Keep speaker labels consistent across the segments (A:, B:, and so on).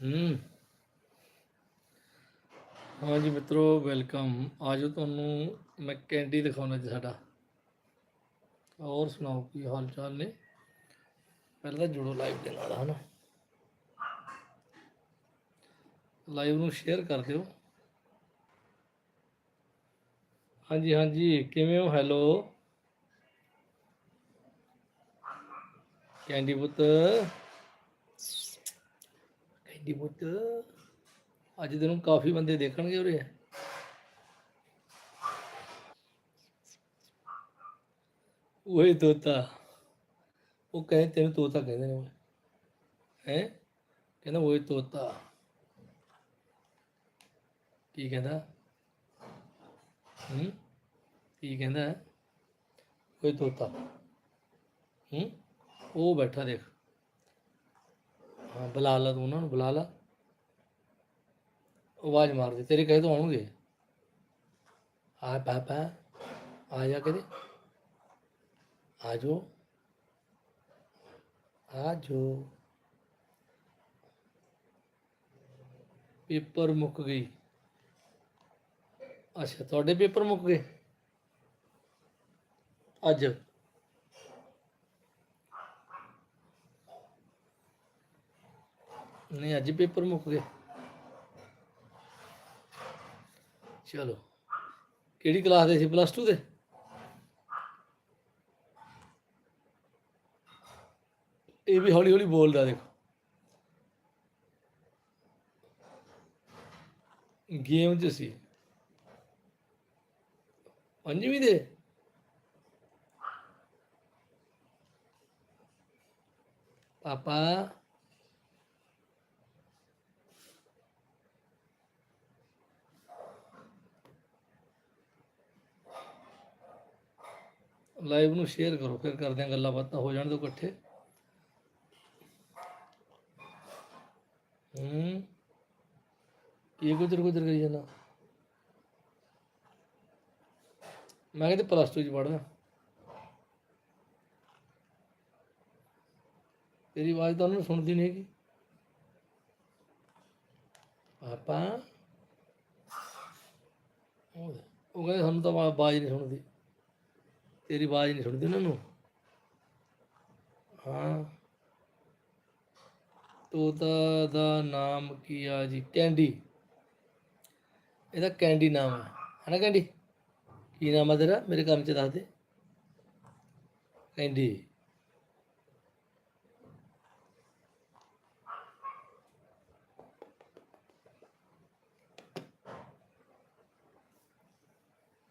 A: ਹੂੰ। ਹਾਂਜੀ ਮਿੱਤਰੋ, ਵੈਲਕਮ। ਆਜੋ ਤੁਹਾਨੂੰ ਮੈਂ ਕੈਂਡੀ ਦਿਖਾਉਣਾ ਜੀ ਸਾਡਾ। ਹੋਰ ਸੁਣਾਓ, ਕੀ ਹਾਲ ਚਾਲ ਨੇ? ਪਹਿਲਾਂ ਤਾਂ ਜੁੜੋ ਲਾਈਵ ਦੇ ਨਾਲ, ਹਨਾ? ਲਾਈਵ ਨੂੰ ਸ਼ੇਅਰ ਕਰ ਦਿਓ। ਹਾਂਜੀ ਹਾਂਜੀ, ਕਿਵੇਂ ਹੋ? ਹੈਲੋ ਕੈਂਡੀ ਪੁੱਤ। ਕੈਂਡੀ ਪੁੱਤ ਅੱਜ ਤੈਨੂੰ ਕਾਫੀ ਬੰਦੇ ਦੇਖਣਗੇ ਉਰੇ। ਓਏ ਤੋਤਾ। ਉਹ ਕਹਿੰਦੇ ਤੈਨੂੰ ਤੋਤਾ ਕਹਿੰਦੇ ਨੇ ਹੈ? ਕਹਿੰਦਾ ਓਏ ਤੋਤਾ। ਕੀ ਕਹਿੰਦਾ? ਹੂੰ? ਕੀ ਕਹਿੰਦਾ? ਓਏ ਤੋਤਾ। ਹੂੰ? ਉਹ ਬੈਠਾ ਦੇਖ। ਹਾਂ, ਬੁਲਾ ਲਾ ਤੂੰ ਉਹਨਾਂ ਨੂੰ, ਬੁਲਾ ਲਾ। ਆਵਾਜ਼ ਮਾਰ ਦੇ, ਤੇਰੇ ਕਹੇ ਤੋਂ ਆਉਣਗੇ। ਆ ਪਾਪਾ ਆ ਜਾ ਕਦੇ ਆ ਜੋ। ਆ ਜੋ। ਪੇਪਰ ਮੁੱਕ ਗਈ। ਅੱਛਾ, ਤੁਹਾਡੇ ਪੇਪਰ ਮੁੱਕ ਗਏ? ਅੱਜ। ਨਹੀਂ, ਅੱਜ ਪੇਪਰ ਮੁੱਕ ਗਏ। ਚਲੋ, ਕਿਹੜੀ ਕਲਾਸ ਦੇ ਸੀ? ਪਲੱਸ 2 ਦੇ? ਇਹ ਵੀ ਹੌਲੀ ਹੌਲੀ ਬੋਲਦਾ ਦੇਖੋ। ਗੇਮ ਚ ਸੀ। ਪੰਜਵੀਂ ਦੇ? ਪਾਪਾ ਲਾਈਵ ਨੂੰ ਸ਼ੇਅਰ ਕਰੋ, ਫਿਰ ਕਰਦੇ ਹਾਂ ਗੱਲਾਂ ਬਾਤਾਂ, ਹੋ ਜਾਣ ਦੋ ਇਕੱਠੇ। ਹੂੰ। ਕੀ ਗੁਜਰ ਗੁਜਰ ਕਰੀ ਜਾਣਾ ਮੈਂ ਕਿਤੇ ਪਲੱਸ 2 ਚ ਪੜਦਾ ਤੇਰੀ ਆਵਾਜ਼ ਤਾਂ ਉਹਨੂੰ ਸੁਣਦੀ ਨਹੀਂ ਹੈਗੀ। ਪਾਪਾ। ਉਹ ਕਹਿੰਦੇ ਸਾਨੂੰ ਤਾਂ ਆਵਾਜ਼ ਨਹੀਂ ਸੁਣਦੀ। ਤੇਰੀ ਆਵਾਜ਼ ਨਹੀਂ ਸੁਣਦੀ ਉਹਨਾਂ ਨੂੰ? ਹਾਂ। ਤੋਤਾ ਦਾ ਨਾਮ ਕੀ ਆ ਜੀ? ਕੈਂਡੀ। ਇਹਦਾ ਕੈਂਡੀ ਨਾਮ ਹੈ ਹੈ ਨਾ ਕੈਂਡੀ? ਕੀ ਨਾਮ ਆ ਤੇਰਾ? ਮੇਰੇ ਕੰਮ ਚ ਦੱਸ ਦੇ। ਕੈਂਡੀ।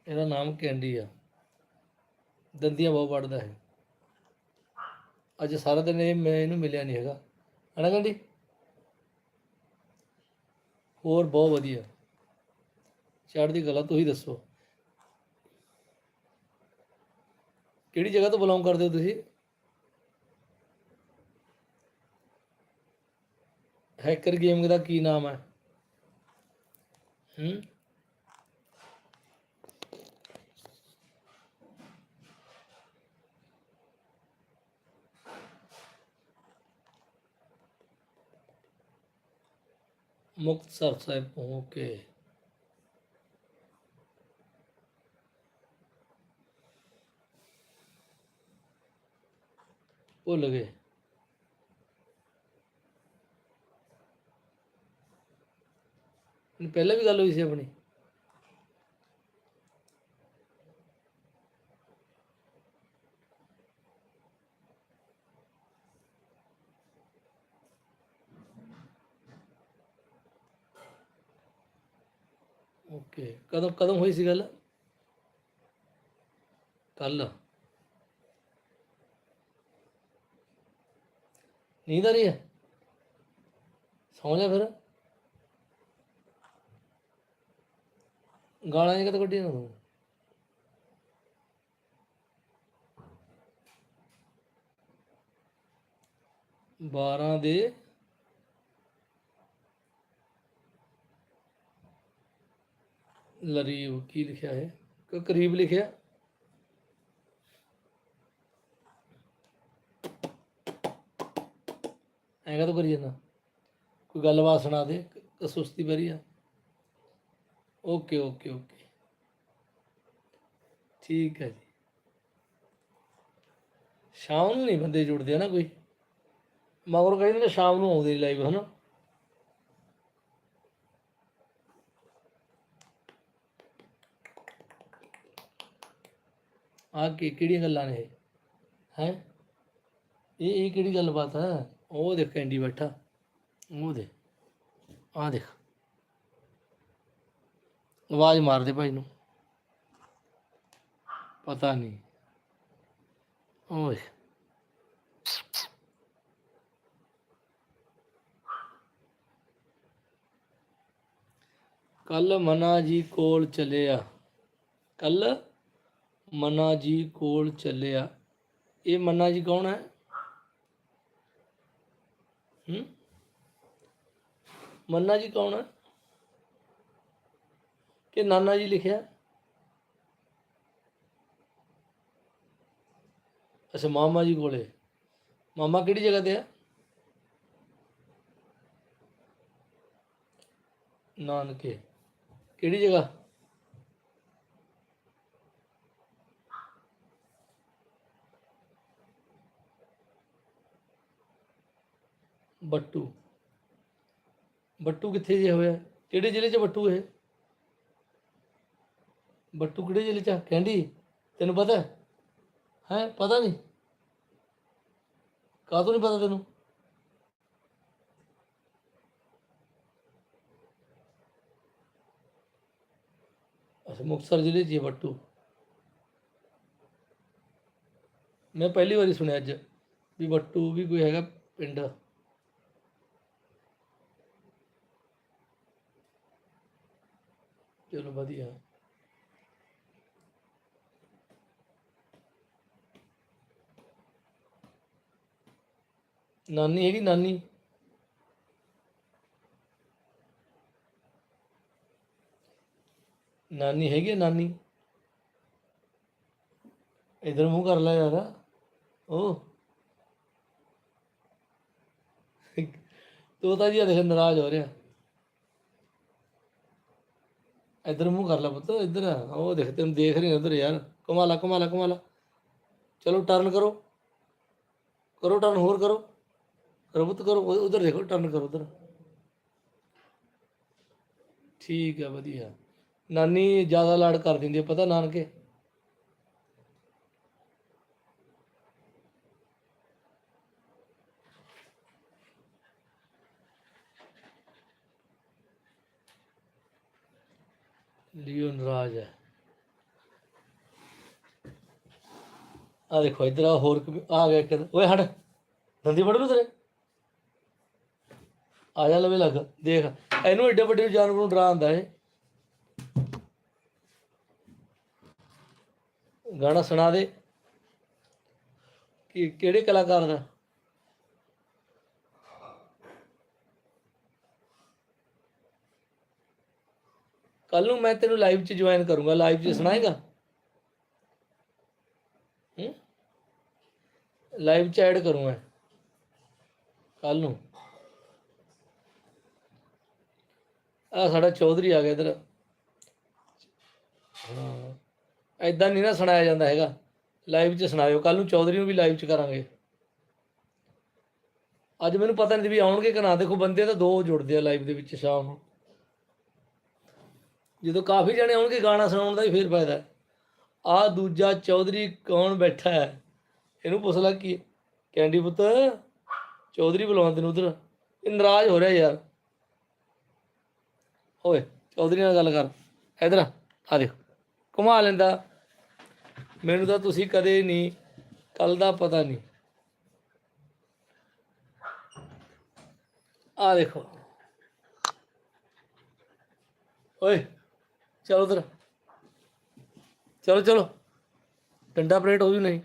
A: ਇਹਦਾ ਨਾਮ ਕੈਂਡੀ ਆ। ਦੰਦੀਆਂ ਬਹੁਤ ਵੱਢਦਾ ਹੈ ਅੱਜ ਸਾਰਾ ਦਿਨ ਇਹ ਮੈਂ ਇਹਨੂੰ ਮਿਲਿਆ ਨਹੀਂ ਹੈਗਾ। ਹਨਾ ਕਹਿੰਦੀ ਹੋਰ ਬਹੁਤ ਵਧੀਆ। ਚੜ੍ਹਦੀ ਕਲਾ ਤੁਸੀਂ ਦੱਸੋ। ਕਿਹੜੀ ਜਗ੍ਹਾ ਤੋਂ ਬਿਲੋਂਗ ਕਰਦੇ ਹੋ ਤੁਸੀਂ? ਹੈਕਰ ਗੇਮ ਦਾ ਕੀ ਨਾਮ ਹੈ? ਹੂੰ? ਮੁਕਤਸਰ ਸਾਹਿਬ ਪਹੁੰਚ ਕੇ। ਭੁੱਲ ਗਏ। ਪਹਿਲਾਂ ਵੀ ਗੱਲ ਹੋਈ ਸੀ ਆਪਣੀ। ਓਕੇ। ਕਦੋਂ ਕਦੋਂ ਹੋਈ ਸੀ ਗੱਲ? ਕੱਲ ਨੀਂਦ ਆ ਰਹੀ ਹੈ? ਸੌਂ ਜਾ ਫਿਰ। ਗਾਲਾਂ ਇਹ ਕਦੋਂ ਕੱਢੀਆਂ ਤੂੰ। ਬਾਰਾਂ ਦੇ ਲਰੀਬ ਕੀ ਲਿਖਿਆ ਹੈ ਕਿ, ਕਰੀਬ ਲਿਖਿਆ। ਐਂ ਕਦੋਂ ਕਰੀ ਜਾਂਦਾ? ਕੋਈ ਗੱਲਬਾਤ ਸੁਣਾ ਦੇ ਸੁਸਤੀ ਬਰੀ ਆ। Okay okay okay. ਠੀਕ ਹੈ ਜੀ। ਸ਼ਾਮ ਨੂੰ ਨਹੀਂ ਬੰਦੇ ਜੁੜਦੇ ਆ ਨਾ ਕੋਈ? ਮਗਰ ਕਹਿੰਦੇ ਨੇ ਸ਼ਾਮ ਨੂੰ ਆਉਂਦੇ ਲਾਈਵ ਹਨਾ। ਆ ਕੀ ਕਿਹੜੀਆਂ ਗੱਲਾਂ ਨੇ ਇਹ? ਹੈ? ਇਹ ਇਹ ਕਿਹੜੀ ਗੱਲਬਾਤ ਹੈ ਉਹ ਦੇਖ ਕੈਂਡੀ ਬੈਠਾ। ਉਹ ਦੇ। ਆ ਦੇਖ। ਆਵਾਜ਼ ਮਾਰਦੇ ਭਾਈ ਨੂੰ। ਪਤਾ ਨਹੀਂ। ਓਏ ਕੱਲ ਮਨਾ ਜੀ ਕੋਲ ਚੱਲਿਆ ਕੱਲ ਮਨਾ ਜੀ ਕੋਲ ਚੱਲਿਆ। ਇਹ ਮੰਨਾ ਜੀ ਕੌਣ ਹੈ? ਹੂੰ? ਮੰਨਾ ਜੀ ਕੌਣ ਹੈ? ਕਿ ਨਾਨਾ ਜੀ ਲਿਖਿਆ? ਅੱਛਾ, ਮਾਮਾ ਜੀ ਕੋਲੇ। ਮਾਮਾ ਕਿਹੜੀ ਜਗ੍ਹਾ ਤੇ ਹੈ? ਨਾਨਕੇ। ਕਿਹੜੀ ਜਗ੍ਹਾ? ਬੱਟੂ। ਬੱਟੂ ਕਿੱਥੇ ਜੇ ਹੋਇਆ? ਕਿਹੜੇ ਜ਼ਿਲ੍ਹੇ 'ਚ ਬੱਟੂ ਇਹ? ਬੱਟੂ ਕਿਹੜੇ ਜ਼ਿਲ੍ਹੇ 'ਚ ਆ? ਕੈਂਡੀ, ਤੈਨੂੰ ਪਤਾ? ਹੈ ਹੈਂ? ਪਤਾ ਨਹੀਂ। ਕਾਹਤੋਂ ਨਹੀਂ ਪਤਾ ਤੈਨੂੰ? ਅੱਛਾ, ਮੁਕਤਸਰ ਜ਼ਿਲ੍ਹੇ 'ਚ ਹੀ ਹੈ ਬੱਟੂ। ਮੈਂ ਪਹਿਲੀ ਵਾਰੀ ਸੁਣਿਆ ਅੱਜ ਵੀ ਬੱਟੂ ਵੀ ਕੋਈ ਹੈਗਾ ਪਿੰਡ। ਚਲੋ ਵਧੀਆ। ਨਾਨੀ ਹੈਗੀ ਨਾਨੀ। ਨਾਨੀ ਹੈਗੀ ਹੈ ਨਾਨੀ? ਇਧਰ ਮੂੰਹ ਕਰ ਲੈ ਯਾਰ। ਉਹ ਤੂੰ ਤਾਂ ਜੀ ਦੇਖ ਨਾਰਾਜ਼ ਹੋ ਰਿਹਾ। ਇਧਰ ਮੂੰਹ ਕਰ ਲੈ ਪੁੱਤ, ਇਧਰ ਉਹ ਦੇਖ, ਤੈਨੂੰ ਦੇਖ ਰਹੇ ਉਧਰ ਯਾਰ। ਕਮਾਲਾ ਕਮਾਲਾ ਕਮਾਲਾ ਚਲੋ ਟਰਨ ਕਰੋ। ਕਰੋ ਟਰਨ ਹੋਰ ਕਰੋ। ਕਰੋ ਪੁੱਤ, ਕਰੋ। ਉਧਰ ਦੇਖੋ ਟਰਨ ਕਰੋ ਉਧਰ। ਠੀਕ ਹੈ ਵਧੀਆ। ਨਾਨੀ ਜ਼ਿਆਦਾ ਲਾੜ ਕਰ ਦਿੰਦੀ ਹੈ ਪਤਾ ਨਾਨਕੇ? ਲਿਓਨ ਰਾਜ ਹੈ। ਆ ਦੇਖੋ, ਇਧਰ ਆ ਹੋਰ ਆ ਗਿਆ ਕਿ ਓਏ ਹਟ, ਦੰਦੀ ਫੜ ਲੂ ਤੇਰੇ। ਆ ਜਾ ਲਵੇ ਲੱਗ, ਦੇਖ, ਇਹਨੂੰ ਏਡੇ ਵੱਡੇ ਜਾਨਵਰ ਨੂੰ ਡਰਾ ਆਂਦਾ ਏ ਗਾਣਾ ਸੁਣਾ ਦੇ, ਕਿ ਕਿਹੜੇ ਕਲਾਕਾਰ ਦਾ? ਕੱਲ ਨੂੰ ਮੈਂ ਤੈਨੂੰ ਲਾਈਵ 'ਚ ਜੁਆਇਨ ਕਰੂੰਗਾ ਲਾਈਵ 'ਚ ਸੁਣਾਏਗਾ? ਹੂੰ? ਲਾਈਵ 'ਚ ਐਡ ਕਰੂੰਗਾ ਕੱਲ ਨੂੰ। ਆ ਸਾਡਾ ਚੌਧਰੀ ਆ ਗਿਆ ਇਧਰ। ਹਾਂ ਐਦਾਂ ਨਹੀਂ ਨਾ ਸੁਣਾਇਆ ਜਾਂਦਾ ਹੈਗਾ। ਲਾਈਵ 'ਚ ਸੁਣਾਇਓ, ਕੱਲ ਨੂੰ ਚੌਧਰੀ ਨੂੰ ਵੀ ਲਾਈਵ 'ਚ ਕਰਾਂਗੇ। ਅੱਜ ਮੈਨੂੰ ਪਤਾ ਨਹੀਂ ਵੀ ਆਉਣਗੇ ਕਿ ਨਾ, ਦੇਖੋ ਬੰਦੇ ਤਾਂ ਦੋ ਜੁੜਦੇ ਆ ਲਾਈਵ ਦੇ ਵਿੱਚ ਸ਼ਾਮ ਨੂੰ। ਜਦੋਂ ਕਾਫੀ ਜਣੇ ਆਉਣਗੇ ਗਾਣਾ ਸੁਣਾਉਣ ਦਾ ਹੀ ਫੇਰ ਫਾਇਦਾ ਆ ਦੂਜਾ ਚੌਧਰੀ ਕੌਣ ਬੈਠਾ ਹੈ? ਇਹਨੂੰ ਪੁੱਛ ਲੈ ਕੀ ਕੈਂਡੀ ਪੁੱਤ, ਚੌਧਰੀ ਬੁਲਾਉਂਦੇ ਨੇ ਉਧਰ। ਇਹ ਨਾਰਾਜ਼ ਹੋ ਰਿਹਾ ਯਾਰ। ਓਏ, ਚੌਧਰੀ ਨਾਲ ਗੱਲ ਕਰ। ਇਧਰ ਆ ਆ ਦੇਖ। ਘੁਮਾ ਲੈਂਦਾ। ਮੈਨੂੰ ਤਾਂ ਤੁਸੀਂ ਕਦੇ ਨਹੀਂ ਕੱਲ ਦਾ ਪਤਾ ਨਹੀਂ। ਆ ਦੇਖੋ। ਓਏ। ਚਲੋ ਉਧਰ। ਚਲੋ ਚਲੋ। ਡੰਡਾ ਪਲੇਟ ਹੋ ਜੂ ਨਹੀਂ।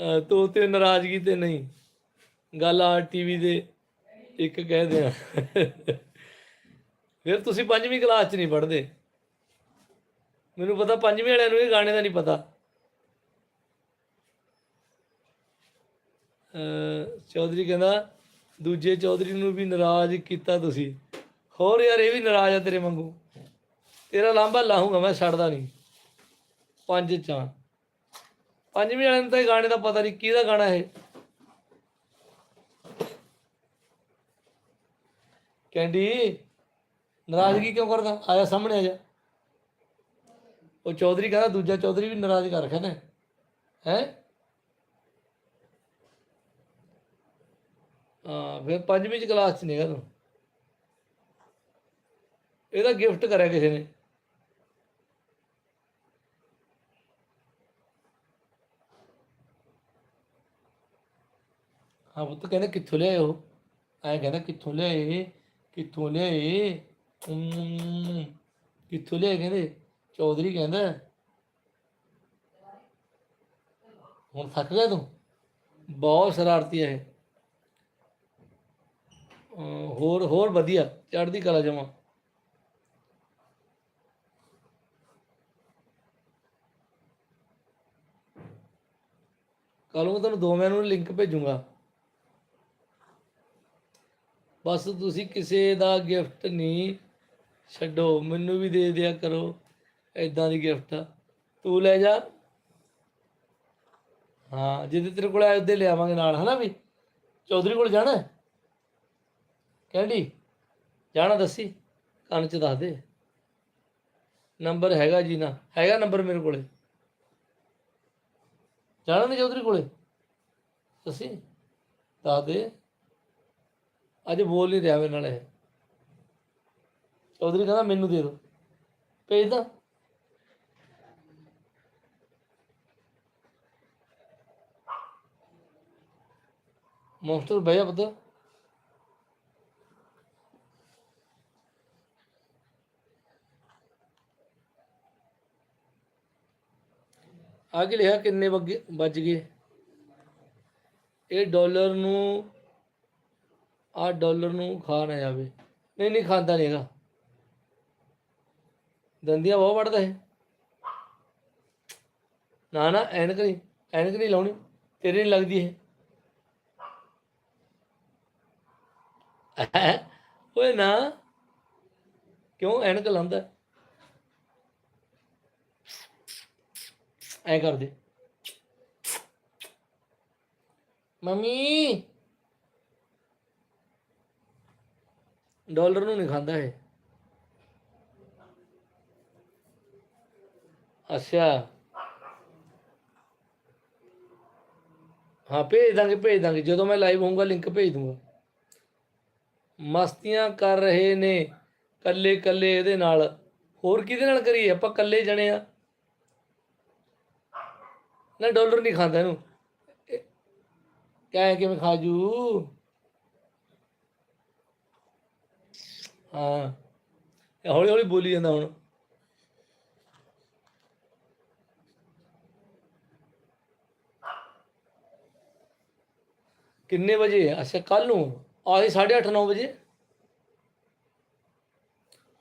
A: ਅਹ ਤੇ ਨਾਰਾਜ਼ਗੀ ਤੇ ਨਹੀਂ। ਗੱਲ ਆ ਟੀਵੀ ਦੇ ਇੱਕ ਕਹਿ ਦਿਆਂ। ਫਿਰ ਤੁਸੀਂ ਪੰਜਵੀਂ ਕਲਾਸ 'ਚ ਨਹੀਂ ਪੜ੍ਹਦੇ। ਮੈਨੂੰ ਪਤਾ ਪੰਜਵੀਂ ਵਾਲਿਆਂ ਨੂੰ ਇਹ ਗਾਣੇ ਦਾ ਨਹੀਂ ਪਤਾ। ਚੌਧਰੀ ਕਹਿੰਦਾ, ਦੂਜੇ ਚੌਧਰੀ ਨੂੰ ਵੀ ਨਾਰਾਜ਼ ਕੀਤਾ ਤੁਸੀਂ। ਹੋਰ ਯਾਰ ਇਹ ਵੀ ਨਾਰਾਜ਼ ਆ ਤੇਰੇ ਵਾਂਗੂ। ਤੇਰਾ ਲਾਂਭਾ ਲਾਹੂੰਗਾ, ਮੈਂ ਛੱਡਦਾ ਨਹੀਂ। ਪੰਜ ਚਾਂ ਪੰਜਵੀਂ ਵਾਲਿਆਂ ਨੂੰ ਤਾਂ ਇਹ ਗਾਣੇ ਦਾ ਪਤਾ ਨਹੀਂ, ਕਿਹਦਾ ਗਾਣਾ ਇਹ? ਕੈਂਡੀ, ਨਾਰਾਜ਼ਗੀ ਕਿਉਂ ਕਰਦਾ? ਆਇਆ ਸਾਹਮਣੇ ਆ ਜਾ। ਉਹ ਚੌਧਰੀ ਕਹਿੰਦਾ ਦੂਜਾ ਚੌਧਰੀ ਵੀ ਨਾਰਾਜ਼ ਕਰ ਰੱਖਿਆ ਨੇ। ਹੈ? ਹਾਂ, ਫਿਰ ਪੰਜਵੀਂ ਚ ਕਲਾਸ ਚ ਨਹੀਂਗਾ ਤੂੰ। ਇਹਦਾ ਗਿਫਟ ਕਰਿਆ ਕਿਸੇ ਨੇ। ਹਾਂ ਤਾਂ ਕਹਿੰਦੇ ਕਿੱਥੋਂ ਲਿਆਏ ਉਹ? ਐਂ ਕਹਿੰਦਾ ਕਿੱਥੋਂ ਲਿਆਏ? ਕਿੱਥੋਂ ਲਿਆਏ? ਕਿੱਥੋਂ ਲਿਆਏ ਕਹਿੰਦੇ? ਚੌਧਰੀ ਕਹਿੰਦਾ ਹੁਣ ਥੱਕ ਗਿਆ ਤੂੰ? ਬਹੁਤ ਸ਼ਰਾਰਤੀ ਹੈ ਇਹ। ਅਮ, ਹੋਰ ਹੋਰ ਵਧੀਆ, ਚੜ੍ਹਦੀ ਕਲਾ ਜਮਾ। ਕੱਲ ਨੂੰ ਤੁਹਾਨੂੰ ਦੋਵਾਂ ਨੂੰ ਲਿੰਕ ਭੇਜੂੰਗਾ। ਬਸ ਤੁਸੀਂ ਕਿਸੇ ਦਾ ਗਿਫਟ ਨਹੀਂ ਛੱਡੋ, ਮੈਨੂੰ ਵੀ ਦੇ ਦਿਆ ਕਰੋ। ਐਦਾਂ ਦੀ ਗਿਫਟ ਆ। ਤੂੰ ਲੈ ਜਾ। ਹਾਂ, ਜਿਹਦੇ ਤੇਰੇ ਕੋਲ ਆਏ ਉਹਦੇ ਲਿਆਵਾਂਗੇ ਨਾਲ, ਹਨਾ ਵੀ? ਚੌਧਰੀ ਕੋਲ ਜਾਣਾ ਕਹਿੰਦੀ ਜਾਣਾ ਦੱਸੀ? ਕੰਨ ਚ ਦੱਸ ਦੇ। ਨੰਬਰ ਹੈਗਾ ਜੀ ਨਾ। ਹੈਗਾ ਨੰਬਰ ਮੇਰੇ ਕੋਲੇ। ਜਾਣਾ ਨਹੀਂ ਚੌਧਰੀ ਕੋਲੇ? ਦੱਸੀ? ਦੱਸ ਦੇ। ਅੱਜ ਬੋਲ ਨਹੀਂ ਰਿਹਾ ਮੇਰੇ ਨਾਲ ਇਹ। ਚੌਧਰੀ ਕਹਿੰਦਾ ਮੈਨੂੰ ਦੇ ਦਿਓ ਭੇਜਦਾ ਮੋਸਟਰ ਭਈਆ ਪਤਾ। ਆਗੇ ਲਿਖਿਆ? ਕਿੰਨੇ ਵੱਗੇ ਵੱਜ ਗਏ? ਇਹ ਡਾਲਰ ਨੂੰ ਆ ਡਾਲਰ ਨੂੰ ਖਾ ਨਾ ਜਾਵੇ। ਨਹੀਂ ਨਹੀਂ, ਖਾਂਦਾ ਨਹੀਂ ਹੈਗਾ। ਦੰਦੀਆਂ ਬਹੁਤ ਵੱਢਦਾ ਹੈ ਨਾ ਨਾ, ਐਨਕ ਨਹੀਂ ਐਨਕ ਨਹੀਂ ਲਾਉਣੀ। ਤੇਰੇ ਨਹੀਂ ਲੱਗਦੀ ਇਹ। ਓਏ ਨਾ। ਕਿਉਂ ਐਨਕ ਲਾਉਂਦਾ ਐ ਕਰ ਦੇ। ਮੰਮੀ। ਡਾਲਰ ਨੂੰ ਨਹੀਂ ਖਾਂਦਾ ਇਹ। ਅੱਛਾ। ਹਾਂ, ਭੇਜ ਦਾਂਗੇ ਭੇਜ ਦਾਂਗੇ। ਜਦੋਂ ਮੈਂ ਲਾਈਵ ਹੋਊਂਗਾ ਲਿੰਕ ਭੇਜ ਦੂੰਗਾ। ਮਸਤੀਆਂ ਕਰ ਰਹੇ ਨੇ ਕੱਲੇ ਕੱਲੇ ਇਹਦੇ ਨਾਲ। ਹੋਰ ਕਿਹਦੇ ਨਾਲ ਕਰੀਏ? ਆਪਾਂ ਕੱਲੇ ਜਣੇ ਆ। ਨਾ ਡਾਲਰ ਨਹੀਂ ਖਾਂਦਾ ਇਹਨੂੰ। ਇਹ- ਕਿਵੇਂ ਖਾਜੂ ਹਾਂ। ਹੌਲੀ ਹੌਲੀ ਬੋਲੀ ਜਾਂਦਾ ਹੁਣ। ਕਿੰਨੇ ਵਜੇ? ਅੱਛਾ ਕੱਲ ਨੂੰ। ਆਹੀ 8:30 9 ਵਜੇ।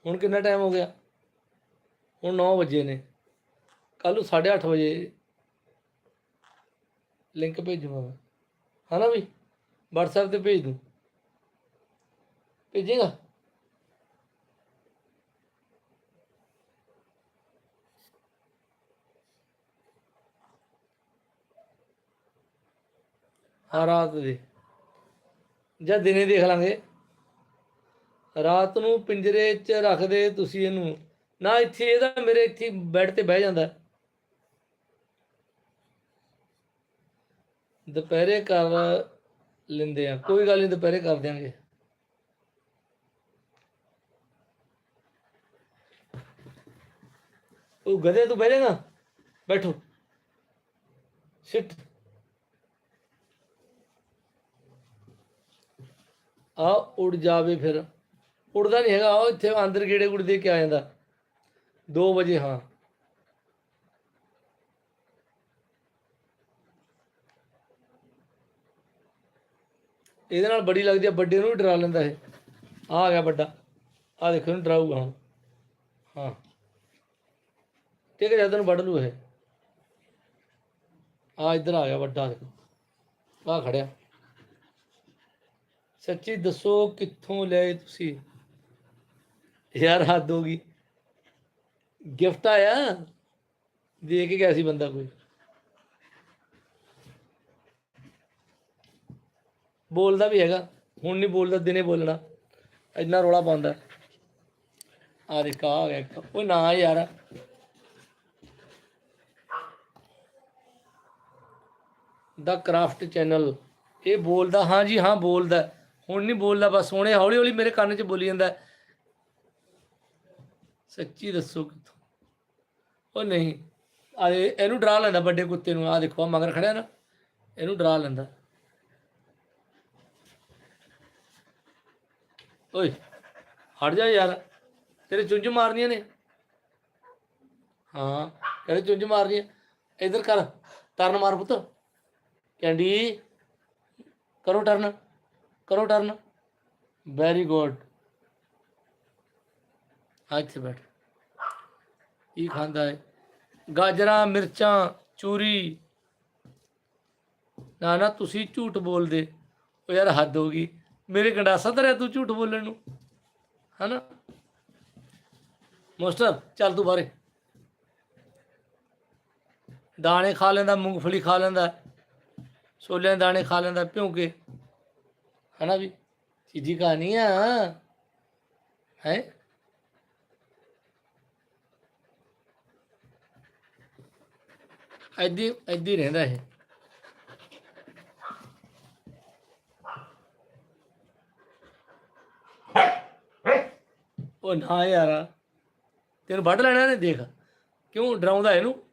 A: ਹੁਣ ਕਿੰਨਾ ਟਾਈਮ ਹੋ ਗਿਆ? ਹੁਣ 9 ਵਜੇ ਨੇ। ਕੱਲ ਨੂੰ 8:30 ਵਜੇ ਲਿੰਕ ਭੇਜੂਗਾ ਮੈਂ। ਹਨਾ ਵੀ? WhatsApp ਤੇ ਭੇਜ ਦੂੰ। ਭੇਜੇਗਾ? ਹਾਂ ਰਾਤ ਦੇ। ਜਾਂ ਦਿਨੇ ਦੇਖ ਲਾਂਗੇ। ਰਾਤ ਨੂੰ ਪਿੰਜਰੇ 'ਚ ਰੱਖਦੇ ਤੁਸੀਂ ਇਹਨੂੰ। ਨਾ ਇੱਥੇ ਇਹਦਾ ਮੇਰੇ ਇੱਥੇ ਬੈੱਡ ਤੇ ਬਹਿ ਜਾਂਦਾ। ਦੁਪਹਿਰੇ ਕਰ ਲੈਂਦੇ ਆ। ਕੋਈ ਗੱਲ ਨਹੀਂ, ਦੁਪਹਿਰੇ ਕਰ ਦਿਆਂਗੇ। ਉਹ ਗਧੇ, ਤੂੰ ਬਹਿ ਜਾਏਗਾ। ਬੈਠੋ। ਸਿੱਟ। ਆ ਉੜ ਜਾਵੇ ਫਿਰ। ਉੜਦਾ ਨਹੀਂ ਹੈਗਾ, ਉਹ ਇੱਥੇ ਅੰਦਰ ਗੇੜੇ ਗੁੜ ਦੇ ਕੇ ਆ ਜਾਂਦਾ। 2 ਵਜੇ, ਹਾਂ। ਇਹਦੇ ਨਾਲ ਬੜੀ ਲੱਗਦੀ ਆ, ਵੱਡੇ ਨੂੰ ਵੀ ਡਰਾ ਲੈਂਦਾ ਇਹ। ਆ ਆ ਗਿਆ ਵੱਡਾ। ਆ ਦੇਖੋ, ਇਹਨੂੰ ਡਰਾਊਗਾ ਹੁਣ। ਹਾਂ। ਠੀਕ ਹੈ ਜਦ ਨੂੰ ਵੱਢ ਲੂ ਇਹ। ਆ ਇੱਧਰ ਆ ਗਿਆ ਵੱਡਾ, ਦੇਖੋ। ਆ ਖੜਿਆ। ਸੱਚੀ ਦੱਸੋ ਕਿੱਥੋਂ ਲਏ ਤੁਸੀਂ? ਯਾਰ ਹੱਦ ਹੋ ਗਈ। ਗਿਫਟ ਆਇਆ? ਦੇ ਕੇ ਗਿਆ ਸੀ ਬੰਦਾ ਕੋਈ। ਬੋਲਦਾ ਵੀ ਹੈਗਾ। ਹੁਣ ਨਹੀਂ ਬੋਲਦਾ, ਦਿਨੇ ਬੋਲਣਾ। ਇੰਨਾ ਰੋਲਾ ਪਾਉਂਦਾ। ਆ ਦੇ ਕਾ ਆ ਗਿਆ ਇੱਕ। ਉਹ ਨਾ ਯਾਰ। ਦਾ ਕਰਾਫਟ ਚੈਨਲ। ਇਹ ਬੋਲਦਾ, ਹਾਂ ਜੀ, ਹਾਂ ਬੋਲਦਾ। ਹੁਣ ਨਹੀਂ ਬੋਲਦਾ, ਬਸ ਹੁਣੇ ਹੌਲੀ ਹੌਲੀ ਮੇਰੇ ਕੰਨ 'ਚ ਬੋਲੀ ਜਾਂਦਾ। ਸੱਚੀ ਦੱਸੋ ਕਿੱਥੋਂ? ਉਹ ਨਹੀਂ ਆ ਇਹਨੂੰ ਡਰਾ ਲੈਂਦਾ ਵੱਡੇ ਕੁੱਤੇ ਨੂੰ ਆ ਦੇਖੋ ਆ ਮਗਰ ਖੜਿਆ ਨਾ, ਇਹਨੂੰ ਡਰਾ ਲੈਂਦਾ। ਓਏ, ਹਟ ਜਾ ਯਾਰ, ਤੇਰੇ ਚੁੰਝ ਮਾਰਨੀਆਂ ਨੇ। ਹਾਂ ਕਹਿੰਦੇ ਚੁੰਝ ਮਾਰਨੀਆਂ। ਇਧਰ ਕਰ ਟਰਨ ਮਾਰ ਪੁੱਤ। ਕੈਂਡੀ, ਕਰੋ ਟਰਨ। ਕਰੋ ਟਰਨ ਵੈਰੀ ਗੁੱਡ ਇੱਥੇ ਬੈਠ। ਕੀ ਖਾਂਦਾ ਹੈ ਗਾਜਰਾਂ, ਮਿਰਚਾਂ, ਚੂਰੀ। ਨਾ ਨਾ, ਤੁਸੀਂ ਝੂਠ ਬੋਲਦੇ। ਉਹ ਯਾਰ ਹੱਦ ਹੋ ਗਈ। ਮੇਰੇ ਗੰਡਾਸਾ ਧਰਿਆ ਤੂੰ ਝੂਠ ਬੋਲਣ ਨੂੰ। ਹਨਾ? ਮਾਸਟਰ, ਚੱਲ ਤੂੰ ਬਾਹਰੇ। ਦਾਣੇ ਖਾ ਲੈਂਦਾ, ਮੂੰਗਫਲੀ ਖਾ ਲੈਂਦਾ। ਛੋਲਿਆਂ ਦੇ ਦਾਣੇ ਖਾ ਲੈਂਦਾ, ਭਿਉਂਕੇ। ਹਨਾ ਵੀ ਸਿੱਧੀ ਕਹਾਣੀ ਆ। ਹੈ? ਐਦੀ ਐਦੀ ਰਹਿੰਦਾ ਇਹ। ਉਹ ਨਾ ਯਾਰ, ਤੈਨੂੰ ਵੱਢ ਲੈਣਾ ਨੇ ਦੇਖ। ਕਿਉਂ ਡਰਾਉਂਦਾ ਇਹਨੂੰ?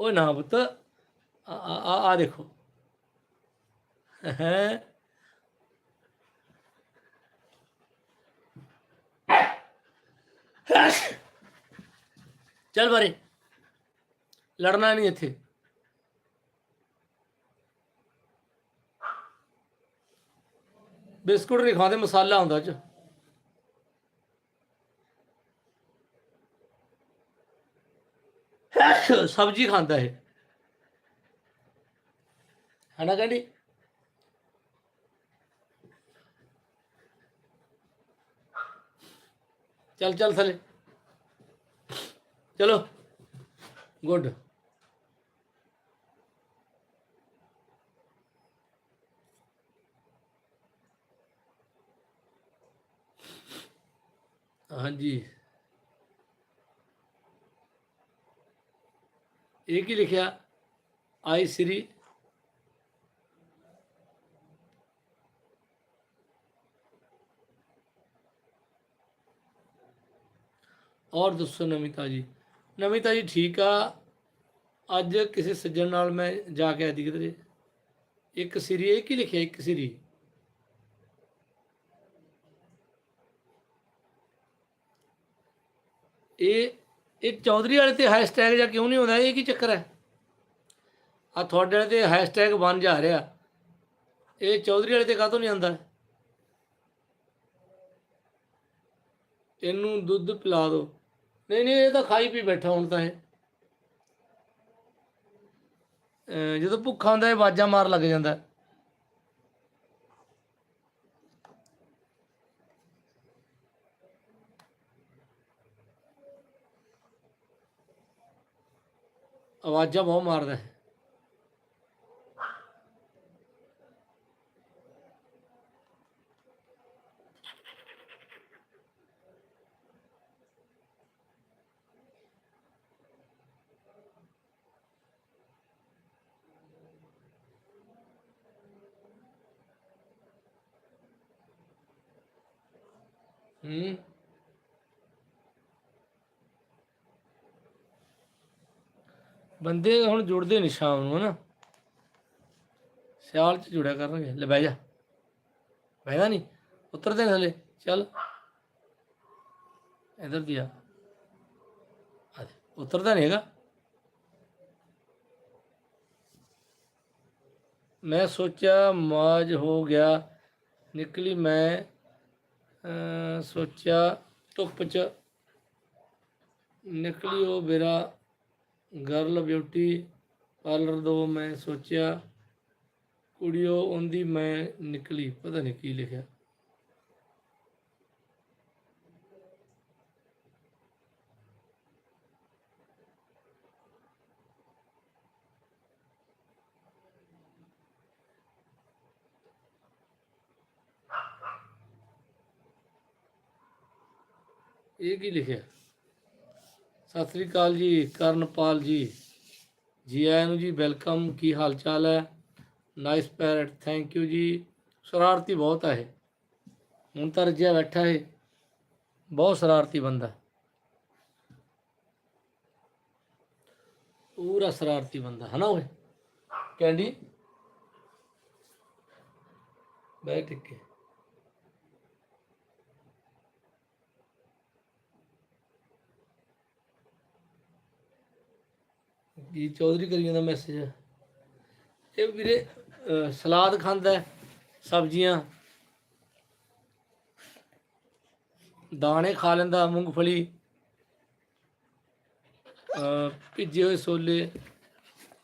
A: ਉਹ ਨਾ ਪੁੱਤ। ਆ ਆ ਦੇਖੋ। ਹੈ? ਚੱਲ ਬਾਰੇ। ਲੜਨਾ ਨਹੀਂ ਇੱਥੇ। ਬਿਸਕੁਟ ਨਹੀਂ ਖਾਂਦੇ, ਮਸਾਲਾ ਹੁੰਦਾ ਚ ਸਬਜ਼ੀ ਖਾਂਦਾ ਹੈ ਹਨਾ ਕਹਿੰਦੀ ਚੱਲ ਚੱਲ ਥਲੇ ਚਲੋ ਗੁੱਡ ਹਾਂਜੀ ਇਹ ਕੀ ਲਿਖਿਆ ਆਈ ਸ੍ਰੀ ਔਰ ਦੱਸੋ ਨਮਿਤਾ ਜੀ। ਨਮਿਤਾ ਜੀ, ਠੀਕ ਆ। ਅੱਜ ਕਿਸੇ ਸੱਜਣ ਨਾਲ ਮੈਂ ਜਾ ਕੇ ਆਈ ਸੀ ਕਿਧਰੇ ਇੱਕ ਸਿਰੀ, ਇਹ ਕੀ ਲਿਖਿਆ ਇੱਕ ਸਿਰੀ? ਇਹ ਇਹ ਚੌਧਰੀ ਵਾਲੇ ਤੇ ਹੈਸ਼ਟੈਗ ਜਾਂ ਕਿਉਂ ਨਹੀਂ ਹੁੰਦਾ ਇਹ ਕੀ ਚੱਕਰ ਹੈ? ਆ ਤੁਹਾਡੇ ਵਾਲੇ ਤੇ ਹੈਸ਼ਟੈਗ ਬਣ ਜਾ ਰਿਹਾ। ਇਹ ਚੌਧਰੀ ਵਾਲੇ ਤੇ ਕਾਹਤੋਂ ਨਹੀਂ ਆਉਂਦਾ? ਇਹਨੂੰ ਦੁੱਧ ਪਿਲਾ ਦਿਓ। ਨਹੀਂ ਨਹੀਂ, ਇਹ ਤਾਂ ਖਾਈ ਪੀ ਬੈਠਾ ਹੁਣ ਤਾਂ ਇਹ। ਜਦੋਂ ਭੁੱਖਾ ਹੁੰਦਾ ਇਹ ਆਵਾਜ਼ਾਂ ਮਾਰ ਲੱਗ ਜਾਂਦਾ। ਆਵਾਜ਼ਾਂ ਬਹੁਤ ਮਾਰਦਾ। ਹੈ ਹੂੰ। ਬੰਦੇ ਹੁਣ ਜੁੜਦੇ ਨਹੀਂ ਸ਼ਾਮ ਨੂੰ, ਹਨਾ। ਸਿਆਲ ਚ ਜੁੜਿਆ ਕਰਨਗੇ। ਲੈ ਬਹਿ ਜਾ। ਬਹਿਦਾ ਨਹੀਂ ਉਤਰਦੇ ਨੇ ਹਲੇ। ਚੱਲ। ਇਧਰ ਦੀ ਆ। ਆ ਉਤਰਦਾ ਨਹੀਂ ਹੈਗਾ। ਮੈਂ ਸੋਚਿਆ, ਮਾਜ ਹੋ ਗਿਆ। ਨਿਕਲੀ ਮੈਂ ਸੋਚਿਆ, ਧੁੱਪ ਚ ਨਿਕਲੀ ਉਹ ਮੇਰਾ ਗਰਲ ਬਿਊਟੀ ਪਾਰਲਰ ਦੋ, ਮੈਂ ਸੋਚਿਆ, ਕੁੜੀਓ, ਉਹਦੀ ਮੈਂ ਨਿਕਲੀ, ਪਤਾ ਨਹੀਂ ਕੀ ਲਿਖਿਆ। ਇਹ ਕੀ ਲਿਖਿਆ? ਸਤਿ ਸ੍ਰੀ ਅਕਾਲ ਜੀ, ਕਰਨਪਾਲ ਜੀ। ਜੀ ਆਇਆਂ ਨੂੰ ਜੀ, ਵੈਲਕਮ। ਕੀ ਹਾਲ ਚਾਲ ਹੈ? ਨਾਈਸ ਪੈਰਟ ਥੈਂਕ ਯੂ ਜੀ। ਸ਼ਰਾਰਤੀ ਬਹੁਤ ਹੈ ਇਹ। ਹੁਣ ਤਾਂ ਰੱਜਿਆ ਬੈਠਾ ਹੈ ਬਹੁਤ ਸ਼ਰਾਰਤੀ ਬੰਦਾ। ਪੂਰਾ ਸ਼ਰਾਰਤੀ ਬੰਦਾ ਹੈ ਨਾ ਓਏ? ਕੈਂਡੀ? ਬੈਠ ਕੇ ਜੀ ਚੌਧਰੀ ਕਰੀ ਜਾਂਦਾ ਮੈਸੇਜ ਇਹ ਵੀਰੇ ਸਲਾਦ ਖਾਂਦਾ ਸਬਜ਼ੀਆਂ। ਦਾਣੇ ਖਾ ਲੈਂਦਾ, ਮੂੰਗਫਲੀ। ਭਿੱਜੇ ਹੋਏ ਛੋਲੇ।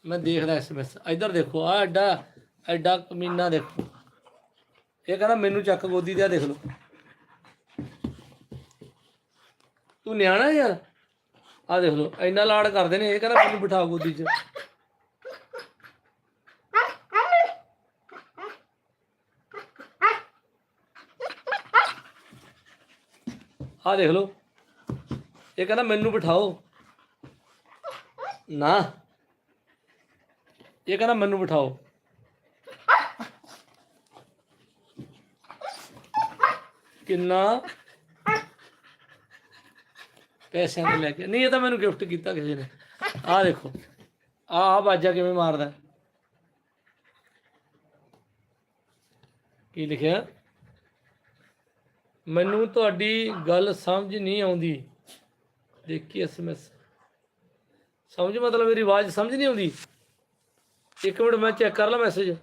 A: ਮੈਂ ਦੇਖਦਾ ਐਸਐਮਐਸ ਇੱਧਰ ਦੇਖੋ ਆ ਐਡਾ ਐਡਾ ਕਮੀਨਾ ਦੇਖੋ। ਇਹ ਕਹਿੰਦਾ, ਮੈਨੂੰ ਚੱਕ ਗੋਦੀ ਤੇ ਆ ਦੇਖ ਲਓ। ਤੂੰ ਨਿਆਣਾ ਯਾਰ ਆ ਦੇਖ ਲਓ, ਇੰਨਾ ਲਾੜ ਕਰਦੇ ਨੇ, ਇਹ ਕਹਿੰਦਾ ਮੈਨੂੰ ਬਿਠਾ ਗੋਦੀ 'ਚ। ਆ ਦੇਖ ਲਓ, ਇਹ ਕਹਿੰਦਾ ਮੈਨੂੰ ਬਿਠਾਓ। ਨਾ, ਇਹ ਕਹਿੰਦਾ ਮੈਨੂੰ ਬਿਠਾਓ। ਕਿੰਨਾ ਪੈਸਿਆਂ ਦੇ ਲੈ ਕੇ। ਨਹੀਂ, ਇਹ ਤਾਂ ਮੈਨੂੰ ਗਿਫਟ ਕੀਤਾ ਕਿਸੇ ਨੇ। ਆਹ ਦੇਖੋ। ਆਹ ਆਹ ਬਾਜਾ ਕਿਵੇਂ ਮਾਰਦਾ ਕੀ ਲਿਖਿਆ? ਮੈਨੂੰ ਤੁਹਾਡੀ ਗੱਲ ਸਮਝ ਨਹੀਂ ਆਉਂਦੀ। ਦੇਖੀ ਐਸਐਮਐਸ ਸਮਝ ਮਤਲਬ ਮੇਰੀ ਆਵਾਜ਼ ਸਮਝ ਨਹੀਂ ਆਉਂਦੀ। ਇੱਕ ਮਿੰਟ ਮੈਂ ਚੈੱਕ ਕਰ ਲਾਂ ਮੈਸੇਜ।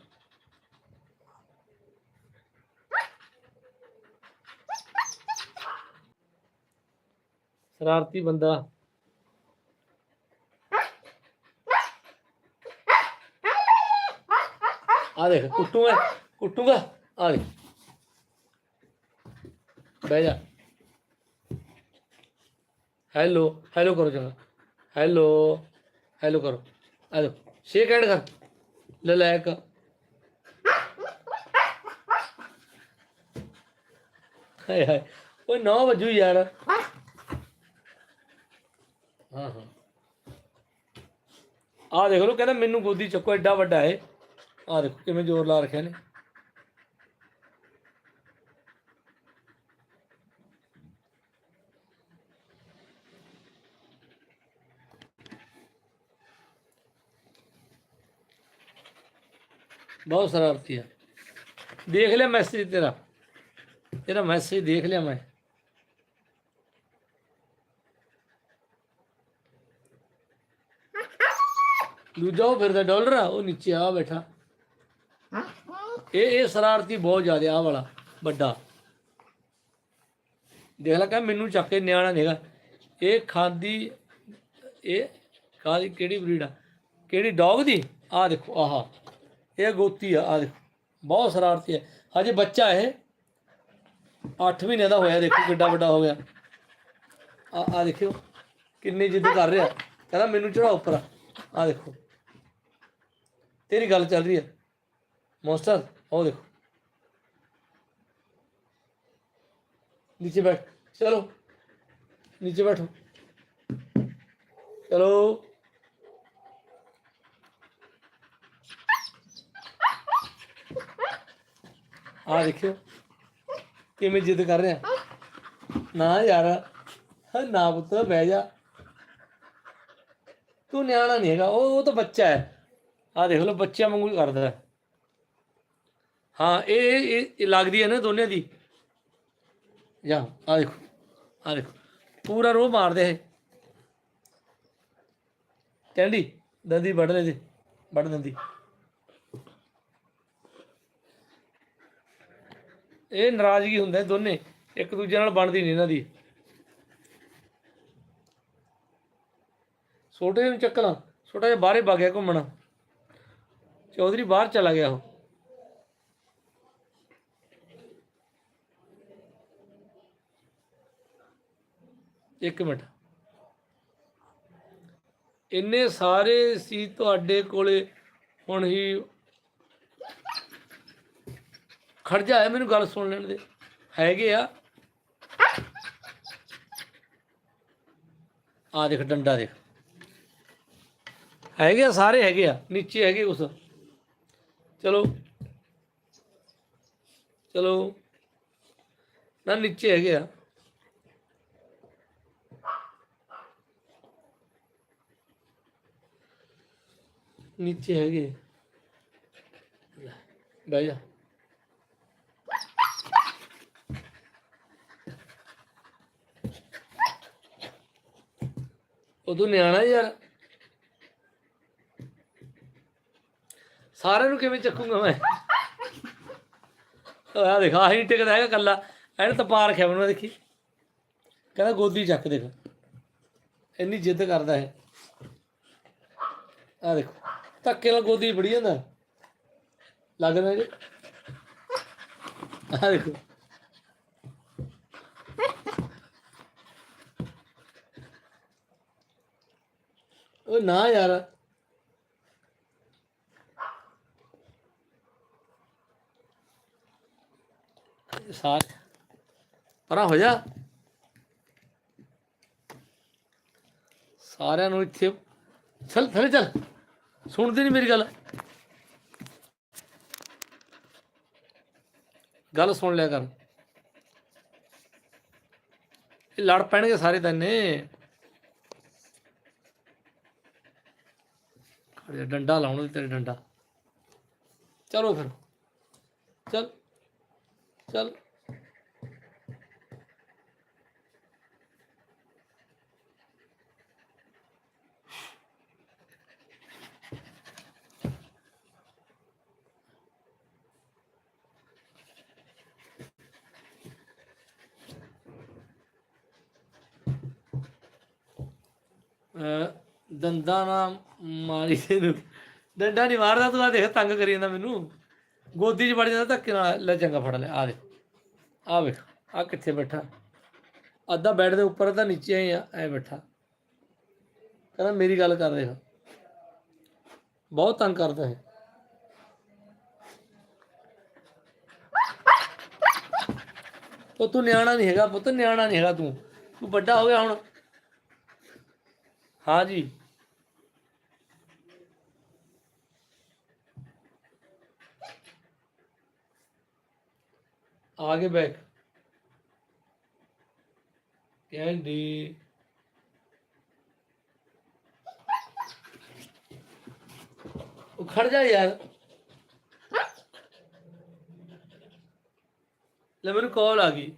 A: ਸ਼ਰਾਰਤੀ ਬੰਦਾ ਆ ਦੇਖ ਕੁੱਟੂਗਾ ਕੁੱਟੂਗਾ ਆ ਦੇਖ ਬਹਿ ਜਾ ਹੈਲੋ ਹੈਲੋ ਕਰੋ ਚੰਗਾ ਹੈਲੋ ਹੈਲੋ ਕਰੋ ਆ ਦੇਖੋ ਸ਼ੇਕ ਹੈਂਡ ਕਰ ਲੈ ਲੈ ਇੱਕ ਹਾਏ ਹਾਏ ਓਏ 9 ਵਜੂ ਯਾਰ ਹਾਂ ਹਾਂ। ਆ ਦੇਖ ਲਓ, ਕਹਿੰਦਾ ਮੈਨੂੰ ਗੋਦੀ ਚੱਕੋ, ਐਡਾ ਵੱਡਾ ਹੈ ਆ ਦੇਖੋ, ਕਿਵੇਂ ਜ਼ੋਰ ਲਾ ਰੱਖਿਆ ਨੇ ਬਹੁਤ ਸ਼ਰਾਰਤੀ ਆ। ਦੇਖ ਲਿਆ ਮੈਸੇਜ ਤੇਰਾ। ਤੇਰਾ ਮੈਸੇਜ ਦੇਖ ਲਿਆ ਮੈਂ। ਦੂਜਾ ਉਹ ਫਿਰਦਾ ਡਾਲਰ ਆ, ਉਹ ਨੀਚੇ ਆ ਬੈਠਾ। ਇਹ ਇਹ ਸ਼ਰਾਰਤੀ ਬਹੁਤ ਜ਼ਿਆਦਾ ਆ ਵਾਲਾ, ਵੱਡਾ। ਦੇਖ ਲੈ, ਕਹ ਮੈਨੂੰ ਚੱਕ ਕੇ ਨਿਆਣਾ ਨਹੀਂਗਾ ਇਹ ਖਾਂਦੀ, ਇਹ ਕਾਦੀ ਕਿਹੜੀ ਬਰੀਡ ਆ? ਕਿਹੜੀ ਡੌਗ ਦੀ? ਆ ਦੇਖੋ, ਆਹਾ। ਇਹ ਗੋਤੀ ਆ ਆ ਦੇਖੋ। ਬਹੁਤ ਸ਼ਰਾਰਤੀ ਹੈ ਹਜੇ ਬੱਚਾ ਇਹ। 8 ਮਹੀਨੇ ਦਾ ਹੋਇਆ, ਦੇਖੋ ਕਿੱਡਾ ਵੱਡਾ ਹੋ ਗਿਆ। ਆ ਆ ਦੇਖਿਓ, ਕਿੰਨੀ ਜਿੱਦ ਕਰ ਰਿਹਾ। ਕਹਿੰਦਾ ਮੈਨੂੰ ਚੜਾ ਉੱਪਰ ਆ। ਦੇਖੋ। ਤੇਰੀ ਗੱਲ ਚੱਲ ਰਹੀ ਹੈ। ਮੋਸਟਰ ਉਹ ਦੇਖੋ। ਨੀਚੇ ਬੈਠ। ਚਲੋ। ਨੀਚੇ ਬੈਠੋ। ਚਲੋ। ਆ ਦੇਖਿਓ। ਕਿਵੇਂ ਜਿੱਦ ਕਰ ਰਿਹਾ। ਨਾ ਯਾਰ। ਨਾ ਪੁੱਤ, ਬਹਿ ਜਾ। ਤੂੰ ਨਿਆਣਾ ਨਹੀਂ ਹੈਗਾ। ਉਹ ਉਹ ਤਾਂ ਬੱਚਾ ਹੈ। ਆ ਦੇਖ ਲਓ, ਬੱਚਿਆਂ ਵਾਂਗੂ ਹੀ ਕਰਦਾ। ਹਾਂ, ਇਹ ਇਹ ਲੱਗਦੀ ਹੈ ਨਾ ਦੋਨੇ ਦੀ। ਜਾ, ਆ ਦੇਖੋ ਆ ਦੇਖੋ, ਪੂਰਾ ਰੋਹ ਮਾਰਦੇ ਹੈ ਕਹਿੰਦੀ ਦੰਦੀ ਵੱਢ ਲੈ ਦੇ ਵੱਢ ਦੰਦੀ। ਇਹ ਨਾਰਾਜ਼ਗੀ ਹੁੰਦਾ ਦੋਨੇ, ਇੱਕ ਦੂਜੇ ਨਾਲ ਬਣਦੀ ਨਹੀਂ ਇਹਨਾਂ ਦੀ। ਛੋਟੇ ਨੂੰ ਚੱਕਣਾ ਛੋਟਾ ਜਿਹਾ ਬਾਹਰੇ ਵਗ ਗਿਆ ਘੁੰਮਣਾ। ਚੌਧਰੀ ਬਾਹਰ ਚਲਾ ਗਿਆ ਉਹ। ਇੱਕ ਮਿੰਟ। ਇੰਨੇ ਸਾਰੇ ਸੀ ਤੁਹਾਡੇ ਕੋਲੇ, ਹੁਣ ਹੀ ਖੜ ਜਾ ਹੈ ਮੈਨੂੰ ਗੱਲ ਸੁਣ ਲੈਣ ਦੇ। ਹੈਗੇ ਆ। ਆ ਦੇਖ ਡੰਡਾ ਦੇਖ। ਹੈਗੇ ਆ, ਸਾਰੇ ਹੈਗੇ ਆ, ਨੀਚੇ ਹੈਗੇ ਉਸ। ਚਲੋ। ਚਲੋ। ਨਾ ਨੀਚੇ ਹੈਗੇ ਆ। ਨੀਚੇ ਹੈਗੇ। ਲੈ, ਬਹਿ ਉਦੋਂ ਨਿਆਣਾ ਯਾਰ। ਸਾਰਿਆਂ ਨੂੰ ਕਿਵੇਂ ਚੱਕੂਗਾ ਮੈਂ? ਆ ਦੇਖ, ਆਹੀ ਨੀ ਟਿਕਦਾ ਹੈਗਾ ਕੱਲਾ ਇਹਨੇ ਤਾਂ ਰੱਖਿਆ ਮੈਨੂੰ ਦੇਖੀ। ਕਹਿੰਦਾ ਗੋਦੀ ਚੱਕ ਦੇਖ। ਇੰਨੀ ਜਿੱਦ ਕਰਦਾ ਹੈ ਆ ਦੇਖੋ, ਧੱਕੇ ਨਾਲ ਗੋਦੀ ਫੜੀ ਜਾਂਦਾ ਲੱਗਦਾ ਜੀ। ਆ ਦੇਖੋ। ਉਹ ਨਾ ਯਾਰ। ਸਾਰ। ਪਰਾਂ ਹੋ ਜਾ। ਸਾਰਿਆਂ ਨੂੰ ਇੱਥੇ ਚੱਲ ਥੱਲੇ ਚੱਲ। ਸੁਣਦੇ ਨਹੀਂ ਮੇਰੀ ਗੱਲ। ਗੱਲ ਸੁਣ ਲਿਆ ਕਰ। ਇਹ ਲੜ ਪੈਣਗੇ ਸਾਰੇ ਤੈਨੇ ਖੜੇ ਡੰਡਾ ਲਾਉਣਾ ਤੇਰੇ ਡੰਡਾ। ਚਲੋ ਫਿਰ। ਚੱਲ ਚੱਲ। ਦੰਦਾਂ ਨਾ ਮਾਰੀ ਤੈਨੂੰ ਡੰਡਾ ਨਹੀਂ ਮਾਰਦਾ ਤੂੰ ਆ ਦੇਖ, ਤੰਗ ਕਰੀ ਜਾਂਦਾ ਮੈਨੂੰ। ਗੋਦੀ 'ਚ ਵੜ ਜਾਂਦਾ, ਧੱਕੇ ਨਾਲ ਲੈ ਚੰਗਾ ਫੜ ਲੈ ਆ ਦੇ ਆ ਵੇਖ ਆ ਕਿੱਥੇ ਬੈਠਾ। ਅੱਧਾ ਬੈੱਡ ਦੇ ਉੱਪਰ ਤਾਂ ਨੀਚੇ ਹੀ ਆ, ਐ ਬੈਠਾ। ਕਹਿੰਦਾ, ਮੇਰੀ ਗੱਲ ਕਰ ਦੇਖ ਬਹੁਤ ਤੰਗ ਕਰਦਾ ਹੈ ਉਹ ਤੂੰ ਨਿਆਣਾ ਨਹੀਂ ਹੈਗਾ, ਪੁੱਤ, ਨਿਆਣਾ ਨਹੀਂ ਹੈਗਾ ਤੂੰ। ਤੂੰ ਵੱਡਾ ਹੋ ਗਿਆ ਹੁਣ। हाँ जी। आगे बैक। कैंडी उखड़ जा यार। ले मेरे कॉल आ गई।